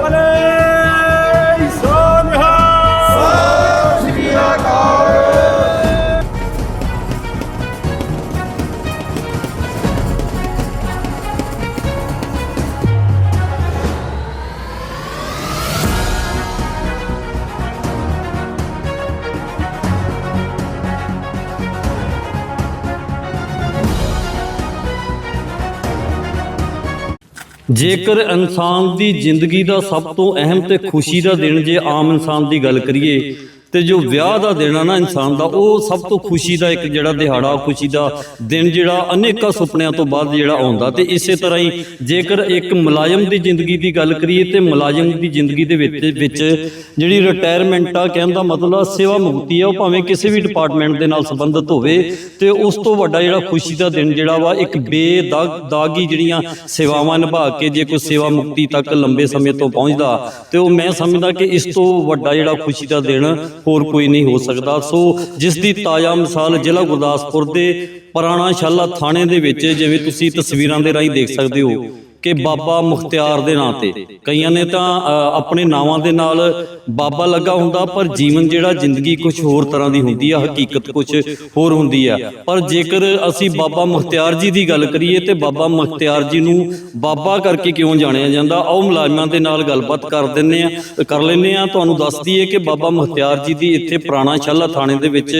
빨리 ਜੇਕਰ ਇਨਸਾਨ ਦੀ ਜ਼ਿੰਦਗੀ ਦਾ ਸਭ ਤੋਂ ਅਹਿਮ ਤੇ ਖੁਸ਼ੀ ਦਾ ਦਿਨ ਜੇ ਆਮ ਇਨਸਾਨ ਦੀ ਗੱਲ ਕਰੀਏ ਤੇ ਜੋ ਵਿਆਹ ਦਾ ਦਿਨ ਆ ਨਾ ਇਨਸਾਨ ਦਾ ਉਹ ਸਭ ਤੋਂ ਖੁਸ਼ੀ ਦਾ ਇੱਕ ਜਿਹੜਾ ਦਿਹਾੜਾ ਖੁਸ਼ੀ ਦਾ ਦਿਨ ਜਿਹੜਾ ਅਨੇਕਾਂ ਸੁਪਨਿਆਂ ਤੋਂ ਬਾਅਦ ਜਿਹੜਾ ਆਉਂਦਾ ਤੇ ਇਸੇ ਤਰ੍ਹਾਂ ਹੀ ਜੇਕਰ ਇੱਕ ਮੁਲਾਜ਼ਮ ਦੀ ਜ਼ਿੰਦਗੀ ਦੀ ਗੱਲ ਕਰੀਏ ਤੇ ਮੁਲਾਜ਼ਮ ਦੀ ਜ਼ਿੰਦਗੀ ਦੇ ਵਿੱਚ ਵਿੱਚ ਜਿਹੜੀ ਰਿਟਾਇਰਮੈਂਟ ਆ ਕਹਿਣ ਦਾ ਮਤਲਬ ਸੇਵਾ ਮੁਕਤੀ ਆ ਉਹ ਭਾਵੇਂ ਕਿਸੇ ਵੀ ਡਿਪਾਰਟਮੈਂਟ ਦੇ ਨਾਲ ਸੰਬੰਧਿਤ ਹੋਵੇ ਤੇ ਉਸ ਤੋਂ ਵੱਡਾ ਜਿਹੜਾ ਖੁਸ਼ੀ ਦਾ ਦਿਨ ਜਿਹੜਾ ਵਾ ਇੱਕ ਬੇਦਾਗ ਦਾਗੀ ਜਿਹੜੀਆਂ ਸੇਵਾਵਾਂ ਨਿਭਾ ਕੇ ਜੇ ਕੋਈ ਸੇਵਾ ਮੁਕਤੀ ਤੱਕ ਲੰਬੇ ਸਮੇਂ ਤੋਂ ਪਹੁੰਚਦਾ ਤੇ ਉਹ ਮੈਂ ਸਮਝਦਾ ਕਿ ਇਸ ਤੋਂ ਵੱਡਾ ਜਿਹੜਾ ਖੁਸ਼ੀ ਦਾ ਦਿਨ ਹੋਰ ਕੋਈ ਨਹੀਂ ਹੋ ਸਕਦਾ। ਸੋ ਜਿਸ ਦੀ ਤਾਜ਼ਾ ਮਿਸਾਲ ਜ਼ਿਲ੍ਹਾ ਗੁਰਦਾਸਪੁਰ ਦੇ ਪੁਰਾਣਾ ਸ਼ਾਲਾ ਥਾਣੇ ਦੇ ਵਿੱਚ, ਜਿਵੇਂ ਤੁਸੀਂ ਤਸਵੀਰਾਂ ਦੇ ਰਾਹੀਂ ਦੇਖ ਸਕਦੇ ਹੋ ਕਿ ਬਾਬਾ ਮੁਖਤਿਆਰ ਦੇ ਨਾਂ ਤੇ। ਕਈਆਂ ਨੇ ਤਾਂ ਅ, ਆਪਣੇ ਨਾਵਾਂ ਦੇ ਨਾਲ ਬਾਬਾ ਲੱਗਾ ਹੁੰਦਾ ਪਰ ਜੀਵਨ ਜਿਹੜਾ ਜ਼ਿੰਦਗੀ ਕੁਝ ਹੋਰ ਤਰ੍ਹਾਂ ਦੀ ਹੁੰਦੀ ਆ ਹਕੀਕਤ ਕੁਝ ਹੋਰ ਹੁੰਦੀ ਆ। ਪਰ ਜੇਕਰ ਅਸੀਂ ਬਾਬਾ ਮੁਖਤਿਆਰ ਜੀ ਦੀ ਗੱਲ ਕਰੀਏ ਤੇ ਬਾਬਾ ਮੁਖਤਿਆਰ ਜੀ ਨੂੰ ਬਾਬਾ ਕਰਕੇ ਕਿਉਂ ਜਾਣਿਆ ਜਾਂਦਾ ਆਓ ਮੁਲਾਜ਼ਮਾਂ ਦੇ ਨਾਲ ਗੱਲਬਾਤ ਕਰ ਦਿੰਨੇ ਆ ਕਰ ਲੈਨੇ ਆ। ਤੁਹਾਨੂੰ ਦੱਸ ਦਈਏ ਕਿ ਬਾਬਾ ਮੁਖਤਿਆਰ ਜੀ ਦੀ ਇੱਥੇ ਪੁਰਾਣਾ ਛਾਲਾ ਥਾਣੇ ਦੇ ਵਿੱਚ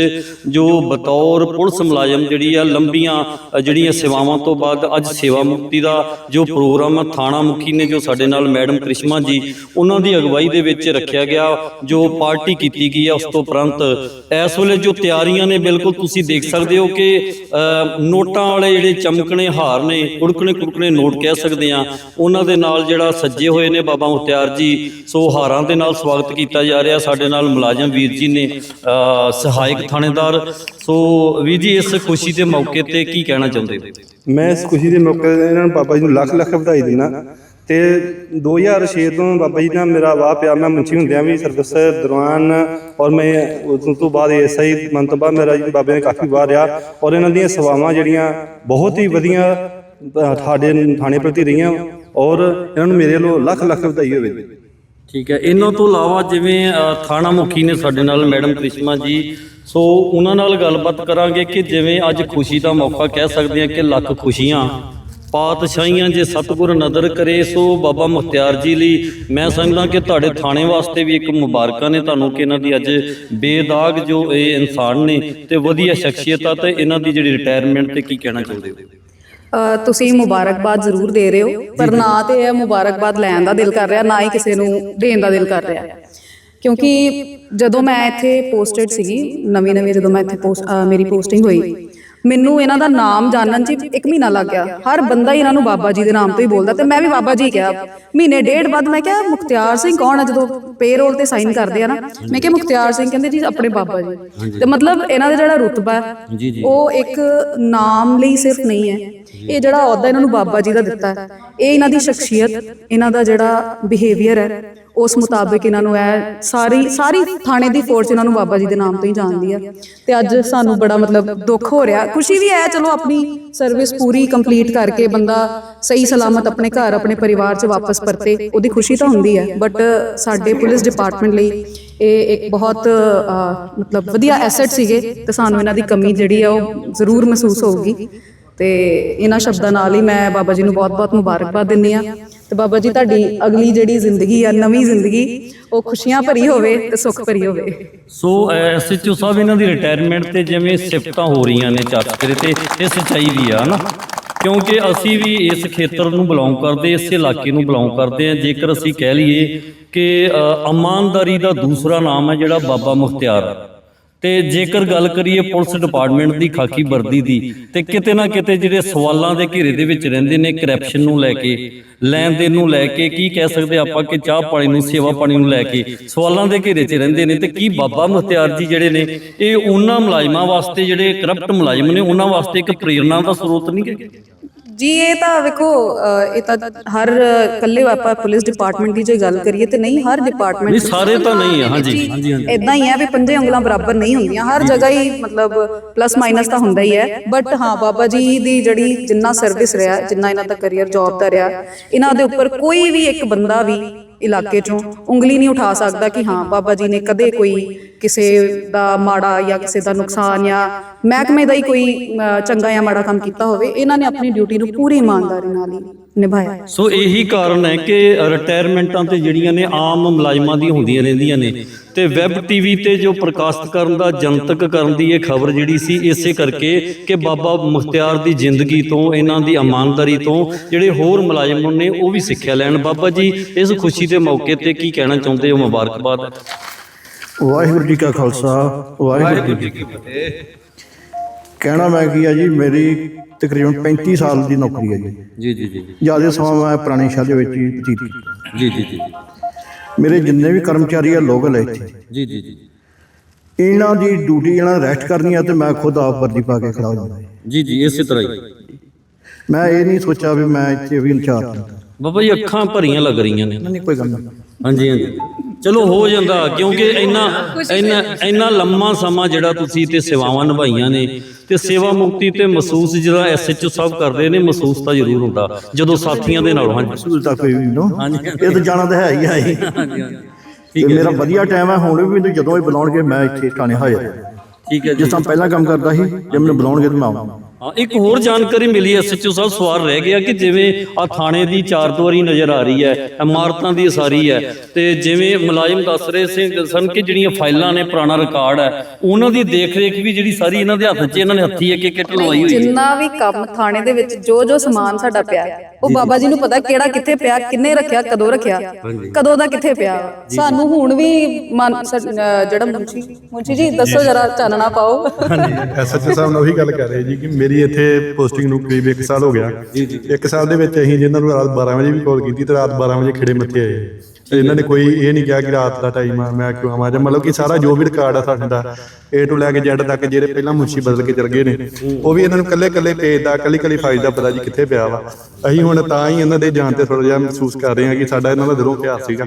ਜੋ ਬਤੌਰ ਪੁਲਿਸ ਮੁਲਾਜ਼ਮ ਜਿਹੜੀ ਆ ਲੰਬੀਆਂ ਜਿਹੜੀਆਂ ਸੇਵਾਵਾਂ ਤੋਂ ਬਾਅਦ ਅੱਜ ਸੇਵਾ ਮੁਕਤੀ ਦਾ ਜੋ ਪ੍ਰੋਗਰਾਮ ਪ੍ਰੋਗਰਾਮ ਥਾਣਾ ਮੁਖੀ ਨੇ ਜੋ ਸਾਡੇ ਨਾਲ ਮੈਡਮ ਕ੍ਰਿਸ਼ਮਾ ਜੀ, ਉਹਨਾਂ ਦੀ ਅਗਵਾਈ ਦੇ ਵਿੱਚ ਰੱਖਿਆ ਗਿਆ, ਜੋ ਪਾਰਟੀ ਕੀਤੀ ਗਈ ਆ ਉਸ ਤੋਂ ਉਪਰੰਤ। ਇਸ ਵੇਲੇ ਜੋ ਤਿਆਰੀਆਂ ਨੇ, ਬਿਲਕੁਲ ਤੁਸੀਂ ਦੇਖ ਸਕਦੇ ਹੋ ਕਿ ਨੋਟਾਂ ਵਾਲੇ ਜਿਹੜੇ ਚਮਕਣੇ ਹਾਰ ਨੇ, ਕੁੜਕਣੇ ਕੁੜਕਣੇ ਨੋਟ ਕਹਿ ਸਕਦੇ ਆ ਉਹਨਾਂ ਦੇ ਨਾਲ ਜਿਹੜਾ ਸੱਜੇ ਹੋਏ ਨੇ ਬਾਬਾ ਮੁਖਤਿਆਰ ਜੀ, ਸੋ ਹਾਰਾਂ ਦੇ ਨਾਲ ਸਵਾਗਤ ਕੀਤਾ ਜਾ ਰਿਹਾ ਸਾਡੇ ਨਾਲ ਮੁਲਾਜ਼ਮ ਵੀਰ ਜੀ ਨੇ ਸਹਾਇਕ ਥਾਣੇਦਾਰ। ਸੋ ਵੀਰ ਜੀ, ਇਸ ਖੁਸ਼ੀ ਦੇ ਮੌਕੇ ਤੇ ਕੀ ਕਹਿਣਾ ਚਾਹੁੰਦੇ ਹੋ? ਮੈਂ ਇਸ ਖੁਸ਼ੀ ਦੇ ਮੌਕੇ ਤੇ ਇਹਨਾਂ ਨੂੰ ਬਾਬਾ ਜੀ ਨੂੰ ਲੱਖ ਲੱਖ ਵਧਾਈ ਦਿੰਦਾ ਤੇ 2006 ਤੋਂ ਬਾਬਾ ਜੀ ਨਾਲ ਮੇਰਾ ਵਾਹ ਪਿਆ ਮੈਂ ਮੁੰਚੀ ਹੁੰਦਿਆਂ ਵੀ ਸਰਵਿਸ ਦੌਰਾਨ ਔਰ ਮੈਂ ਉਸ ਤੋਂ ਬਾਅਦ ਐਸਆਈ ਮਨ ਤੋਂ ਬਾਅਦ ਮੇਰਾ ਜੀ ਬਾਬੇ ਨੇ ਕਾਫੀ ਵਾਰ ਰਿਹਾ ਔਰ ਇਹਨਾਂ ਦੀਆਂ ਸੇਵਾਵਾਂ ਜਿਹੜੀਆਂ ਬਹੁਤ ਹੀ ਵਧੀਆ ਸਾਡੇ ਥਾਣੇ ਪ੍ਰਤੀ ਰਹੀਆਂ ਔਰ ਇਹਨਾਂ ਨੂੰ ਮੇਰੇ ਵੱਲੋਂ ਲੱਖ ਲੱਖ ਵਧਾਈ ਹੋਵੇ। ਠੀਕ ਹੈ। ਇਹਨਾਂ ਤੋਂ ਇਲਾਵਾ ਜਿਵੇਂ ਥਾਣਾ ਮੁਖੀ ਨੇ ਸਾਡੇ ਨਾਲ ਮੈਡਮ ਕ੍ਰਿਸ਼ਮਾ ਜੀ, ਸੋ ਉਹਨਾਂ ਨਾਲ ਗੱਲਬਾਤ ਕਰਾਂਗੇ ਕਿ ਜਿਵੇਂ ਅੱਜ ਖੁਸ਼ੀ ਦਾ ਮੌਕਾ ਕਹਿ ਸਕਦੇ ਹਾਂ ਕਿ ਲੱਖ ਖੁਸ਼ੀਆਂ ਪਾਤਸ਼ਾਹੀਆਂ ਜੇ ਸਤਿਗੁਰ ਨਦਰ ਕਰੇ ਸੋ ਬਾਬਾ ਮੁਖਤਿਆਰ ਜੀ ਲਈ ਮੈਂ ਸਮਝਦਾ ਕਿ ਤੁਹਾਡੇ ਥਾਣੇ ਵਾਸਤੇ ਵੀ ਇੱਕ ਮੁਬਾਰਕਾਂ ਨੇ ਤੁਹਾਨੂੰ ਕਿ ਇਹਨਾਂ ਦੀ ਅੱਜ ਬੇਦਾਗ ਜੋ ਇਹ ਇਨਸਾਨ ਨੇ ਤੇ ਵਧੀਆ ਸ਼ਖਸੀਅਤ ਆ ਤੇ ਇਹਨਾਂ ਦੀ ਜਿਹੜੀ ਰਿਟਾਇਰਮੈਂਟ ਤੇ ਕੀ ਕਹਿਣਾ ਚਾਹੁੰਦੇ ਹੋ? ਤੁਸੀਂ ਮੁਬਾਰਕਬਾਦ ਜ਼ਰੂਰ ਦੇ ਰਹੇ ਹੋ ਪਰ ਨਾ ਤੇ ਇਹ ਮੁਬਾਰਕਬਾਦ ਲੈਣ ਦਾ ਦਿਲ ਕਰ ਰਿਹਾ ਨਾ ਹੀ ਕਿਸੇ ਨੂੰ ਦੇਣ ਦਾ ਦਿਲ ਕਰ ਰਿਹਾ। ਕਿਉਂਕਿ ਜਦੋਂ ਮੈਂ ਇੱਥੇ ਪੋਸਟਡ ਸੀਗੀ ਨਵੀਂ ਨਵੀਂ ਜਦੋਂ ਮੈਂ ਇੱਥੇ ਮੇਰੀ ਪੋਸਟਿੰਗ ਹੋਈ ਮੈਨੂੰ ਇਹਨਾਂ ਦਾ ਨਾਮ ਜਾਣਨ 'ਚ ਇੱਕ ਮਹੀਨਾ ਲੱਗ ਗਿਆ। ਹਰ ਬੰਦਾ ਹੀ ਇਹਨਾਂ ਨੂੰ ਬਾਬਾ ਜੀ ਦੇ ਨਾਮ ਤੋਂ ਹੀ ਬੋਲਦਾ ਤੇ ਮੈਂ ਵੀ ਬਾਬਾ ਜੀ ਕਿਹਾ। ਮਹੀਨੇ ਡੇਢ ਬਾਅਦ ਮੈਂ ਕਿਹਾ ਮੁਖਤਿਆਰ ਸਿੰਘ ਕੌਣ ਹੈ ਜਦੋਂ ਪੇਰੋਲ ਤੇ ਸਾਈਨ ਕਰਦੇ ਆ ਨਾ ਮੈਂ ਕਿਹਾ ਮੁਖਤਿਆਰ ਸਿੰਘ ਕਹਿੰਦੇ ਜੀ ਆਪਣੇ ਬਾਬਾ ਜੀ। ਤੇ ਮਤਲਬ ਇਹਨਾਂ ਦਾ ਜਿਹੜਾ ਰੁਤਬਾ ਹੈ। ਉਹ ਇੱਕ ਨਾਮ ਲਈ ਸਿਰਫ ਨਹੀਂ ਹੈ। ਇਹ ਜਿਹੜਾ ਅਹੁਦਾ ਇਹਨਾਂ ਨੂੰ ਬਾਬਾ ਜੀ ਦਾ ਦਿੱਤਾ ਹੈ। ਇਹ ਇਹਨਾਂ ਦੀ ਸ਼ਖਸੀਅਤ ਇਹਨਾਂ ਦਾ ਜਿਹੜਾ ਬਿਹੇਵੀਅਰ ਹੈ। ਉਸ ਮੁਤਾਬਕ ਇਹਨਾਂ ਨੂੰ ਇਹ ਸਾਰੀ ਸਾਰੀ ਥਾਣੇ ਦੀ ਫੋਰਸ ਇਹਨਾਂ ਨੂੰ ਬਾਬਾ ਜੀ ਦੇ ਨਾਮ ਤੋਂ ਹੀ ਜਾਣਦੀ ਆ। ਤੇ ਅੱਜ ਸਾਨੂੰ ਬੜਾ ਮਤਲਬ ਦੁੱਖ ਹੋ ਰਿਹਾ। ਖੁਸ਼ੀ ਵੀ ਹੈ, ਚਲੋ ਆਪਣੀ ਸਰਵਿਸ ਪੂਰੀ ਕੰਪਲੀਟ ਕਰਕੇ ਬੰਦਾ ਸਹੀ ਸਲਾਮਤ ਆਪਣੇ ਘਰ, ਆਪਣੇ ਪਰਿਵਾਰ 'ਚ ਵਾਪਸ ਪਰਤੇ, ਉਹਦੀ ਖੁਸ਼ੀ ਤਾਂ ਹੁੰਦੀ ਹੈ। ਬਟ ਸਾਡੇ ਪੁਲਿਸ ਡਿਪਾਰਟਮੈਂਟ ਲਈ ਇਹ ਇੱਕ ਬਹੁਤ ਮਤਲਬ ਵਧੀਆ ਐਸੈਟ ਸੀਗੇ। ਤੇ ਸਾਨੂੰ ਇਹਨਾਂ ਦੀ ਕਮੀ ਜਿਹੜੀ ਆ, ਉਹ ਜ਼ਰੂਰ ਮਹਿਸੂਸ ਹੋਊਗੀ। ਤੇ ਇਹਨਾਂ ਸ਼ਬਦਾਂ ਨਾਲ ਹੀ ਮੈਂ ਬਾਬਾ ਜੀ ਨੂੰ ਬਹੁਤ-ਬਹੁਤ ਮੁਬਾਰਕਬਾਦ ਦਿੰਦੀ ਆ ਤੇ ਬਾਬਾ ਜੀ ਤੁਹਾਡੀ ਅਗਲੀ ਜਿਹੜੀ ਜ਼ਿੰਦਗੀ ਆ ਨਵੀਂ ਜ਼ਿੰਦਗੀ ਉਹ ਖੁਸ਼ੀਆਂ ਭਰੀ ਹੋਵੇ ਤੇ ਸੁੱਖ ਭਰੀ ਹੋਵੇ। ਸੋ ਐਸਐਚਓ ਸਾਹਿਬ ਇਹਨਾਂ ਦੀ ਰਿਟਾਇਰਮੈਂਟ ਤੇ ਜਿਵੇਂ ਸਿਫਤਾਂ ਹੋ ਰਹੀਆਂ ਨੇ ਚਰਚੇ ਤੇ ਇਹ ਸੱਚਾਈ ਵੀ ਆ ਹਨਾ ਕਿਉਂਕਿ ਅਸੀਂ ਵੀ ਇਸ ਖੇਤਰ ਨੂੰ ਬਿਲੋਂਗ ਕਰਦੇ ਇਸ ਇਲਾਕੇ ਨੂੰ ਬਿਲੋਂਗ ਕਰਦੇ ਆ ਜੇਕਰ ਅਸੀਂ ਕਹਿ ਲਈਏ ਕਿ ਇਮਾਨਦਾਰੀ ਦਾ ਦੂਸਰਾ ਨਾਮ ਹੈ ਜਿਹੜਾ ਬਾਬਾ ਮੁਖਤਿਆਰ। ਤੇ ਜੇਕਰ ਗੱਲ ਕਰੀਏ ਪੁਲਿਸ ਡਿਪਾਰਟਮੈਂਟ ਦੀ ਖਾਕੀ ਵਰਦੀ ਦੀ ਤੇ ਕਿਤੇ ਨਾ ਕਿਤੇ ਜਿਹੜੇ ਸਵਾਲਾਂ ਦੇ ਘੇਰੇ ਦੇ ਵਿੱਚ ਰਹਿੰਦੇ ਨੇ ਕਰਪਸ਼ਨ ਨੂੰ ਲੈ ਕੇ ਲੈਣ ਦੇਣ ਨੂੰ ਲੈ ਕੇ ਕੀ ਕਹਿ ਸਕਦੇ ਆਪਾਂ ਕਿ ਚਾਹ ਪਾਣੀ ਨੂੰ ਸੇਵਾ ਪਾਣੀ ਨੂੰ ਲੈ ਕੇ ਸਵਾਲਾਂ ਦੇ ਘੇਰੇ 'ਚ ਰਹਿੰਦੇ ਨੇ ਤੇ ਕੀ ਬਾਬਾ ਮੁਖਤਿਆਰ ਜੀ ਜਿਹੜੇ ਨੇ ਇਹ ਉਹਨਾਂ ਮੁਲਾਜ਼ਮਾਂ ਵਾਸਤੇ ਜਿਹੜੇ ਕਰਪਟ ਮੁਲਾਜ਼ਮ ਨੇ ਉਹਨਾਂ ਵਾਸਤੇ ਇੱਕ ਪ੍ਰੇਰਣਾ ਦਾ ਸਰੋਤ ਨਹੀਂ ਗੇ ਜੀ ਇਹ ਤਾਂ ਵੇਖੋ ਇਹ ਤਾਂ ਹਰ ਇਕੱਲੇ ਆਪਾਂ ਪੁਲਿਸ ਡਿਪਾਰਟਮੈਂਟ ਦੀ ਜੇ ਗੱਲ ਕਰੀਏ ਤੇ ਨਹੀਂ ਹਰ ਡਿਪਾਰਟਮੈਂਟ ਨਹੀਂ ਸਾਰੇ ਤਾਂ ਨਹੀਂ ਆ ਹਾਂਜੀ ਹਾਂਜੀ ਹਾਂਜੀ। ਇਦਾਂ ਹੀ ਹੈ ਵੀ ਪੰਜੇ ਉਂਗਲਾਂ ਬਰਾਬਰ ਨਹੀਂ ਹੁੰਦੀਆਂ ਹਰ ਜਗ੍ਹਾ ਹੀ ਮਤਲਬ ਪਲੱਸ ਮਾਈਨਸ ਤਾਂ ਹੁੰਦਾ ਹੀ ਹੈ ਬਟ ਹਾਂ। ਬਾਬਾ ਜੀ ਦੀ ਜਿਹੜੀ ਜਿੰਨਾ ਸਰਵਿਸ ਰਿਹਾ ਜਿੰਨਾ ਇਹਨਾਂ ਦਾ ਕੈਰੀਅਰ ਜੌਬ ਦਾ ਰਿਹਾ ਇਹਨਾਂ ਦੇ ਉੱਪਰ ਕੋਈ ਵੀ ਇੱਕ ਬੰਦਾ ਵੀ ਇਲਾਕੇ ਚੋਂ ਉਂਗਲੀ ਨਹੀਂ ਉਠਾ ਸਕਦਾ ਕਿ ਹਾਂ, ਬਾਬਾ ਜੀ ਨੇ ਕਦੇ ਕੋਈ ਕਿਸੇ ਦਾ ਮਾੜਾ ਜਾਂ ਕਿਸੇ ਦਾ ਨੁਕਸਾਨ ਜਾਂ ਮਹਿਕਮੇ ਦਾ ਹੀ ਕੋਈ ਚੰਗਾ ਜਾਂ ਮਾੜਾ ਕੰਮ ਕੀਤਾ ਹੋਵੇ, ਇਹਨਾਂ ਨੇ ਆਪਣੀ ਡਿਊਟੀ ਨੂੰ ਪੂਰੀ ਇਮਾਨਦਾਰੀ ਨਾਲ ਹੀ ਨਿਭਾਇਆ। ਸੋ ਇਹੀ ਕਾਰਨ ਹੈ ਕਿ ਰਿਟਾਇਰਮੈਂਟਾਂ ਤੇ ਜਿਹੜੀਆਂ ਨੇ ਆਮ ਮੁਲਾਜ਼ਮਾਂ ਦੀ ਹੁੰਦੀਆਂ ਰਹਿੰਦੀਆਂ ਨੇ ਤੇ ਵੈਬ ਟੀਵੀ ਤੇ ਜੋ ਪ੍ਰਕਾਸ਼ਿਤ ਕਰਨ ਦਾ ਜਨਤਕ ਕਰਨ ਦੀ ਇਹ ਖਬਰ ਜਿਹੜੀ ਸੀ ਇਸੇ ਕਰਕੇ ਕਿ ਬਾਬਾ ਮੁਖਤਿਆਰ ਦੀ ਜ਼ਿੰਦਗੀ ਤੋਂ ਇਹਨਾਂ ਦੀ ਇਮਾਨਦਾਰੀ ਤੋਂ ਜਿਹੜੇ ਹੋਰ ਮੁਲਾਜ਼ਮ ਨੇ ਉਹ ਵੀ ਸਿੱਖਿਆ ਲੈਣ। ਬਾਬਾ ਜੀ ਇਸ ਖੁਸ਼ੀ ਦੇ ਮੌਕੇ ਤੇ ਕੀ ਕਹਿਣਾ ਚਾਹੁੰਦੇ ਹੋ? ਮੁਬਾਰਕਬਾਦ। ਵਾਹਿਗੁਰੂ ਜੀ ਕਾ ਖਾਲਸਾ ਵਾਹਿਗੁਰੂ ਜੀ ਕੀ ਫਤਿਹ। ਕਹਿਣਾ ਮੈਂ ਕੀ ਆ ਜੀ ਮੇਰੀ ਤਕਰੀਬਨ 35 ਸਾਲ ਦੀ ਨੌਕਰੀ ਹੈ ਜੀ। ਜੀ ਜੀ ਜੀ। ਜ਼ਿਆਦਾ ਸਮਾਂ ਮੈਂ ਪੁਰਾਣੇ ਸ਼ਹਿਰ ਦੇ ਵਿੱਚ ਹੀ ਬਤੀਤ ਕੀਤਾ। ਜੀ ਜੀ ਜੀ। ਮੇਰੇ ਜਿੰਨੇ ਵੀ ਕਰਮਚਾਰੀ ਆ ਲੋਕਲ ਹੈ ਇੱਥੇ ਜੀ ਜੀ ਜੀ। ਇਹਨਾਂ ਦੀ ਡਿਊਟੀ ਇਹਨਾਂ ਰੈਸਟ ਕਰਨੀ ਆ ਤੇ ਮੈਂ ਖੁਦ ਆਪ ਵਰਦੀ ਪਾ ਕੇ ਖੜਾ ਹੋ ਜਾਂਦਾ। ਜੀ ਜੀ ਇਸੇ ਤਰ੍ਹਾਂ ਹੀ। ਮੈਂ ਇਹ ਨਹੀਂ ਸੋਚਿਆ ਵੀ ਮੈਂ ਇੱਥੇ ਵੀ ਇੰਚਾਰਜ ਹਾਂ। ਬਾਬਾ ਜੀ ਅੱਖਾਂ ਭਰੀਆਂ ਲੱਗ ਰਹੀਆਂ ਨੇ। ਨਹੀਂ ਕੋਈ ਗੱਲ ਨਹੀਂ। ਹਾਂਜੀ ਹਾਂਜੀ। ਚਲੋ ਹੋ ਜਾਂਦਾ ਕਿਉਂਕਿ ਇੰਨਾ ਇੰਨਾ ਇੰਨਾ ਲੰਮਾ ਸਮਾਂ ਜਿਹੜਾ ਤੁਸੀਂ ਤੇ ਸੇਵਾਵਾਂ ਨਿਭਾਈਆਂ ਨੇ ਤੇ ਸੇਵਾ ਮੁਕਤੀ ਤੇ ਮਹਿਸੂਸ ਜਿਹੜਾ ਐਸਐਚਓ ਸਾਹਿਬ ਕਰਦੇ ਨੇ ਮਹਿਸੂਸ ਤਾਂ ਜ਼ਰੂਰ ਹੁੰਦਾ ਜਦੋਂ ਸਾਥੀਆਂ ਦੇ ਨਾਲ ਹਾਂਜੀ ਸਹੂਲਤਾਂ ਕੋਈ ਵੀ ਨੋ ਹਾਂਜੀ। ਇਹ ਤਾਂ ਜਾਣਾ ਤਾਂ ਹੈ ਹੀ ਇਹ। ਹਾਂਜੀ ਹਾਂਜੀ। ਤੇ ਮੇਰਾ ਵਧੀਆ ਟਾਈਮ ਹੈ ਹੁਣ ਵੀ ਮੈਨੂੰ ਜਦੋਂ ਵੀ ਬੁਲਾਉਣਗੇ ਮੈਂ ਇੱਥੇ ਥਾਣੇ ਹਾਜ਼ਰ ਹਾਂ। ਠੀਕ ਹੈ ਜੀ। ਜਿਸ ਤਰ੍ਹਾਂ ਪਹਿਲਾਂ ਕੰਮ ਕਰਦਾ ਸੀ ਜੇ ਮੈਨੂੰ ਬੁਲਾਉਣਗੇ ਤਾਂ ਮੈਂ ਆਵਾਂਗਾ ਹਾਂ ਇੱਕ ਹੋਰ ਜਾਣਕਾਰੀ ਮਿਲੀ ਐਸਐਚਓ ਸਾਹਿਬ ਸਵਾਲ ਰਹਿ ਗਿਆ ਕਿ ਜਿਵੇਂ ਆ ਥਾਣੇ ਦੀ ਚਾਰ ਦੁਆਰੀ ਨਜ਼ਰ ਆ ਰਹੀ ਹੈ ਇਮਾਰਤਾਂ ਦੀ ਸਾਰੀ ਹੈ ਤੇ ਜਿਵੇਂ ਮੁਲਾਜ਼ਮ ਦੱਸ ਰਹੇ ਸੀ ਸਨ ਕਿ ਜਿਹੜੀਆਂ ਫਾਈਲਾਂ ਨੇ ਪੁਰਾਣਾ ਰਿਕਾਰਡ ਹੈ ਉਹਨਾਂ ਦੀ ਦੇਖ ਰੇਖ ਵੀ ਜਿਹੜੀ ਸਾਰੀ ਇਹਨਾਂ ਦੇ ਹੱਥ 'ਚ ਇਹਨਾਂ ਨੇ ਹੱਥੀ ਇੱਕ ਇੱਕ ਲਵਾਈ ਹੋਈ ਹੈ। ਜਿੰਨਾ ਵੀ ਕੰਮ ਥਾਣੇ ਦੇ ਵਿੱਚ ਜੋ ਜੋ ਸਮਾਨ ਸਾਡਾ ਪਿਆ ਉਹ ਬਾਬਾ ਜੀ ਨੂੰ ਪਤਾ ਕਿਹੜਾ ਕਿੱਥੇ ਪਿਆ ਕਿੰਨੇ ਰੱਖਿਆ ਕਦੋਂ ਰੱਖਿਆ ਕਦੋਂ ਦਾ ਕਿੱਥੇ ਪਿਆ। ਸਾਨੂੰ ਹੁਣ ਵੀ ਜਿਹੜਾ ਮੁੰਸ਼ੀ ਮੁੰਸ਼ੀ ਜੀ ਦੱਸੋ ਜਰਾ ਚਾਨਣਾ ਪਾਓ। ਐਸਐਚਓ ਸਾਹਿਬ ਨਾਲ ਉਹੀ ਗੱਲ ਕਰ ਰਹੇ ਜੀ ਕਿ ਮੇਰੀ ਇੱਥੇ ਪੋਸਟਿੰਗ ਨੂੰ ਕਰੀਬ 1 ਸਾਲ ਹੋ ਗਿਆ। ਇੱਕ ਸਾਲ ਦੇ ਵਿੱਚ ਅਸੀਂ ਜਿਨ੍ਹਾਂ ਨੂੰ ਰਾਤ 12 ਵਜੇ ਵੀ ਕਾਲ ਕੀਤੀ ਤੇ ਰਾਤ 12 ਵਜੇ ਖੜੇ ਮੱਥੇ ਆਏ। ਇਹਨਾਂ ਨੇ ਕੋਈ ਇਹ ਨਹੀਂ ਕਿਹਾ ਕਿ ਰਾਤ ਦਾ ਟਾਈਮ ਆ ਮੈਂ ਕਿਉਂ ਆਵਾਂ ਜਾਂ ਮਤਲਬ ਕਿ ਸਾਰਾ ਜੋ ਵੀ ਰਿਕਾਰਡ ਆ ਸਾਡੇ ਦਾ A to ਲੈ ਕੇ Z ਤੱਕ ਜਿਹੜੇ ਪਹਿਲਾਂ ਮੁੰਸ਼ੀ ਬਦਲ ਕੇ ਚਲ ਗਏ ਨੇ ਉਹ ਵੀ ਇਹਨਾਂ ਨੂੰ ਕੱਲੇ ਕੱਲੇ ਪੇਜ ਦਾ ਕੱਲੀ ਕੱਲੀ ਫਾਈਲ ਦਾ ਪਤਾ ਜੀ ਕਿੱਥੇ ਪਿਆ ਵਾ। ਅਸੀਂ ਹੁਣ ਤਾਂ ਹੀ ਇਹਨਾਂ ਦੇ ਜਾਣ ਤੇ ਥੋੜਾ ਜਿਹਾ ਮਹਿਸੂਸ ਕਰ ਰਹੇ ਹਾਂ ਕਿ ਸਾਡਾ ਇਹਨਾਂ ਦਾ ਦਿਲੋਂ ਪਿਆਰ ਸੀਗਾ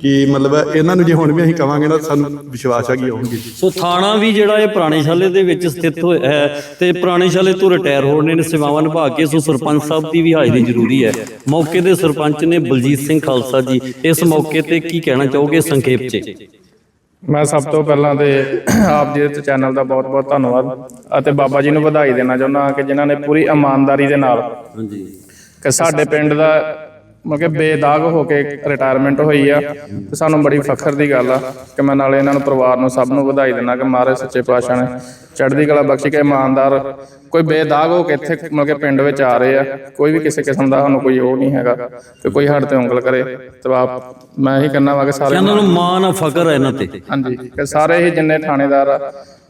ਕਿ ਮਤਲਬ ਇਹਨਾਂ ਨੂੰ ਜੇ ਹੁਣ ਵੀ ਅਸੀਂ ਕਵਾਂਗੇ ਨਾ ਸਾਨੂੰ ਵਿਸ਼ਵਾਸ ਹੈ ਕਿ ਆਉਣਗੇ ਸੋ ਥਾਣਾ ਵੀ ਜਿਹੜਾ ਇਹ ਪੁਰਾਣੇ ਸ਼ਾਲੇ ਦੇ ਵਿੱਚ ਸਥਿਤ ਹੋਇਆ ਹੈ ਤੇ ਪੁਰਾਣੇ ਸ਼ਾਲੇ ਤੋਂ ਰਿਟਾਇਰ ਹੋਣੇ ਨੇ ਸੇਵਾਵਾਂ ਨਿਭਾ ਕੇ ਸੋ ਸਰਪੰਚ ਸਾਹਿਬ ਦੀ ਵੀ ਹਾਜ਼ਰੀ ਜ਼ਰੂਰੀ ਹੈ। ਮੌਕੇ ਦੇ ਸਰਪੰਚ ਨੇ ਬਲਜੀਤ ਸਿੰਘ ਖਾਲਸਾ ਜੀ ਇਸ ਮੌਕੇ ਤੇ ਕੀ ਕਹਿਣਾ ਚਾਹੋਗੇ ਸੰਖੇਪ 'ਚ? ਮੈਂ ਸਭ ਤੋਂ ਪਹਿਲਾਂ ਤੇ ਆਪ ਜੀ ਦੇ ਚੈਨਲ ਦਾ ਬਹੁਤ-ਬਹੁਤ ਧੰਨਵਾਦ ਅਤੇ ਬਾਬਾ ਜੀ ਨੂੰ ਵਧਾਈ ਦੇਣਾ ਚਾਹੁੰਦਾ ਕਿ ਜਿਨ੍ਹਾਂ ਨੇ ਪੂਰੀ ਇਮਾਨਦਾਰੀ ਦੇ ਨਾਲ ਹਾਂਜੀ। ਕਿ ਸਾਡੇ ਪਿੰਡ ਦਾ ਮਤਲਬ ਕਿ ਬੇਦਾਗ ਹੋ ਕੇ ਰਿਟਾਇਰਮੈਂਟ ਹੋਈ ਆ ਤੇ ਸਾਨੂੰ ਬੜੀ ਫਖਰ ਦੀ ਗੱਲ ਆ ਕਿ ਮੈਂ ਨਾਲੇ ਇਹਨਾਂ ਨੂੰ ਪਰਿਵਾਰ ਨੂੰ ਸਭ ਨੂੰ ਵਧਾਈ ਦਿੰਦਾ ਕਿ ਮਹਾਰਾਜ ਸੱਚੇ ਪਾਤਸ਼ਾਹ ਨੇ ਚੜ੍ਹਦੀ ਕਲਾ ਬਖਸ਼ੀ ਕਿ ਇਮਾਨਦਾਰ ਕੋਈ ਬੇਦਾਗ ਹੋ ਕੇ ਇੱਥੇ ਮਤਲਬ ਕਿ ਪਿੰਡ ਵਿੱਚ ਆ ਰਹੇ ਆ ਕੋਈ ਵੀ ਕਿਸੇ ਕਿਸਮ ਦਾ ਸਾਨੂੰ ਕੋਈ ਉਹ ਨਹੀਂ ਹੈਗਾ ਕਿ ਕੋਈ ਸਾਡੇ ਤੇ ਉਂਗਲ ਕਰੇ ਤੇ ਆਪ ਮੈਂ ਇਹੀ ਕਹਿਣਾ ਵਾ ਕਿ ਸਾਰੇ ਇਹਨਾਂ ਨੂੰ ਮਾਣ ਆ ਫਕਰ ਹੈ ਇਹਨਾਂ ਤੇ। ਹਾਂਜੀ ਕਿ ਸਾਰੇ ਹੀ ਜਿੰਨੇ ਥਾਣੇਦਾਰ ਆ,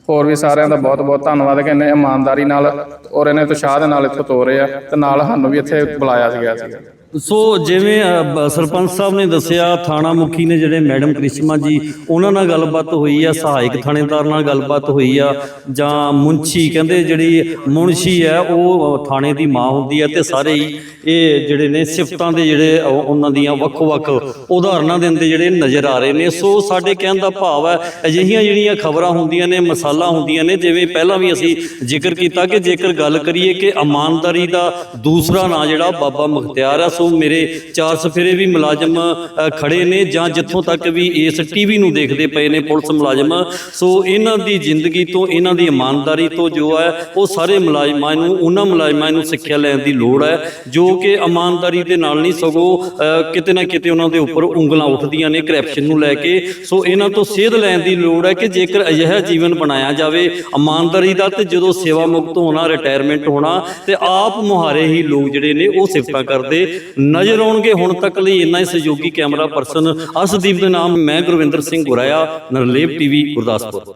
ਹੋਰ ਵੀ ਸਾਰਿਆਂ ਦਾ ਬਹੁਤ ਬਹੁਤ ਧੰਨਵਾਦ ਕਿ ਇਹਨੇ ਇਮਾਨਦਾਰੀ ਨਾਲ ਔਰ ਇਹਨੇ ਉਤਸ਼ਾਹ ਦੇ ਨਾਲ ਇੱਥੋਂ ਤੋਰੇ ਆ ਤੇ ਨਾਲ ਸਾਨੂੰ ਵੀ ਇੱਥੇ ਬੁਲਾਇਆ ਗਿਆ ਸੀ। ਸੋ ਜਿਵੇਂ ਅ, ਸਰਪੰਚ ਸਾਹਿਬ ਨੇ ਦੱਸਿਆ ਥਾਣਾ ਮੁਖੀ ਨੇ ਜਿਹੜੇ ਮੈਡਮ ਕ੍ਰਿਸ਼ਮਾ ਜੀ ਉਹਨਾਂ ਨਾਲ ਗੱਲਬਾਤ ਹੋਈ ਆ ਸਹਾਇਕ ਥਾਣੇਦਾਰ ਨਾਲ ਗੱਲਬਾਤ ਹੋਈ ਆ ਜਾਂ ਮੁਨਸ਼ੀ ਕਹਿੰਦੇ ਜਿਹੜੀ ਮੁਨਸ਼ੀ ਹੈ ਉਹ ਥਾਣੇ ਦੀ ਮਾਂ ਹੁੰਦੀ ਹੈ ਤੇ ਸਾਰੇ ਹੀ ਇਹ ਜਿਹੜੇ ਨੇ ਸਿਫਤਾਂ ਦੇ ਜਿਹੜੇ ਉਹ- ਉਹਨਾਂ ਦੀਆਂ ਵੱਖ-ਵੱਖ ਉਦਾਹਰਨਾਂ ਦੇ ਅੰਦਰ ਜਿਹੜੇ ਨਜ਼ਰ ਆ ਰਹੇ ਨੇ। ਸੋ ਸਾਡੇ ਕਹਿਣ ਦਾ ਭਾਵ ਹੈ ਅਜਿਹੀਆਂ ਜਿਹੜੀਆਂ ਖਬਰਾਂ ਹੁੰਦੀਆਂ ਨੇ ਮਸਾਲਾ ਹੁੰਦੀਆਂ ਨੇ ਜਿਵੇਂ ਪਹਿਲਾਂ ਵੀ ਅਸੀਂ ਜ਼ਿਕਰ ਕੀਤਾ ਕਿ ਜੇਕਰ ਗੱਲ ਕਰੀਏ ਕਿ ਇਮਾਨਦਾਰੀ ਦਾ ਦੂਸਰਾ ਨਾਂ ਜਿਹੜਾ ਬਾਬਾ ਮੁਖਤਿਆਰ ਆ ਸੋ ਮੇਰੇ ਚਾਰ ਸਫੇਰੇ ਵੀ ਮੁਲਾਜ਼ਮ ਖੜੇ ਨੇ ਜਾਂ ਜਿੱਥੋਂ ਤੱਕ ਵੀ ਇਸ ਟੀਵੀ ਨੂੰ ਦੇਖਦੇ ਪਏ ਨੇ ਪੁਲਿਸ ਮੁਲਾਜ਼ਮ। ਸੋ ਇਹਨਾਂ ਦੀ ਜ਼ਿੰਦਗੀ ਤੋਂ ਇਹਨਾਂ ਦੀ ਇਮਾਨਦਾਰੀ ਤੋਂ ਜੋ ਹੈ ਉਹ ਸਾਰੇ ਮੁਲਾਜ਼ਮਾਂ ਨੂੰ ਉਹਨਾਂ ਮੁਲਾਜ਼ਮਾਂ ਨੂੰ ਸਿੱਖਿਆ ਲੈਣ ਦੀ ਲੋੜ ਹੈ ਜੋ ਕਿ ਇਮਾਨਦਾਰੀ ਦੇ ਨਾਲ ਨਹੀਂ ਸਗੋਂ ਅ, ਕਿਤੇ ਨਾ ਕਿਤੇ ਉਹਨਾਂ ਦੇ ਉੱਪਰ ਉਂਗਲਾਂ ਉੱਠਦੀਆਂ ਨੇ ਕਰਪਸ਼ਨ ਨੂੰ ਲੈ ਕੇ। ਸੋ ਇਹਨਾਂ ਤੋਂ ਸੇਧ ਲੈਣ ਦੀ ਲੋੜ ਹੈ ਕਿ ਜੇਕਰ ਅਜਿਹਾ ਜੀਵਨ ਬਣਾਇਆ ਜਾਵੇ ਇਮਾਨਦਾਰੀ ਦਾ ਤੇ ਜਦੋਂ ਸੇਵਾ ਮੁਕਤ ਹੋਣਾ ਰਿਟਾਇਰਮੈਂਟ ਹੋਣਾ ਤੇ ਆਪ ਮੁਹਾਰੇ ਹੀ ਲੋਕ ਜਿਹੜੇ ਨੇ ਉਹ ਸਿਫਤਾਂ ਕਰਦੇ। ਨਜ਼ਰ ਆਉਣਗੇ। ਹੁਣ ਤੱਕ ਲਈ ਇੰਨਾ ਹੀ ਸਹਿਯੋਗੀ ਕੈਮਰਾ ਪਰਸਨ ਅਸਦੀਪ ਦੇ ਨਾਮ ਮੈਂ ਗੁਰਵਿੰਦਰ ਸਿੰਘ ਗੁਰਾਇਆ, ਨਰਲੇਪ ਟੀਵੀ, ਗੁਰਦਾਸਪੁਰ।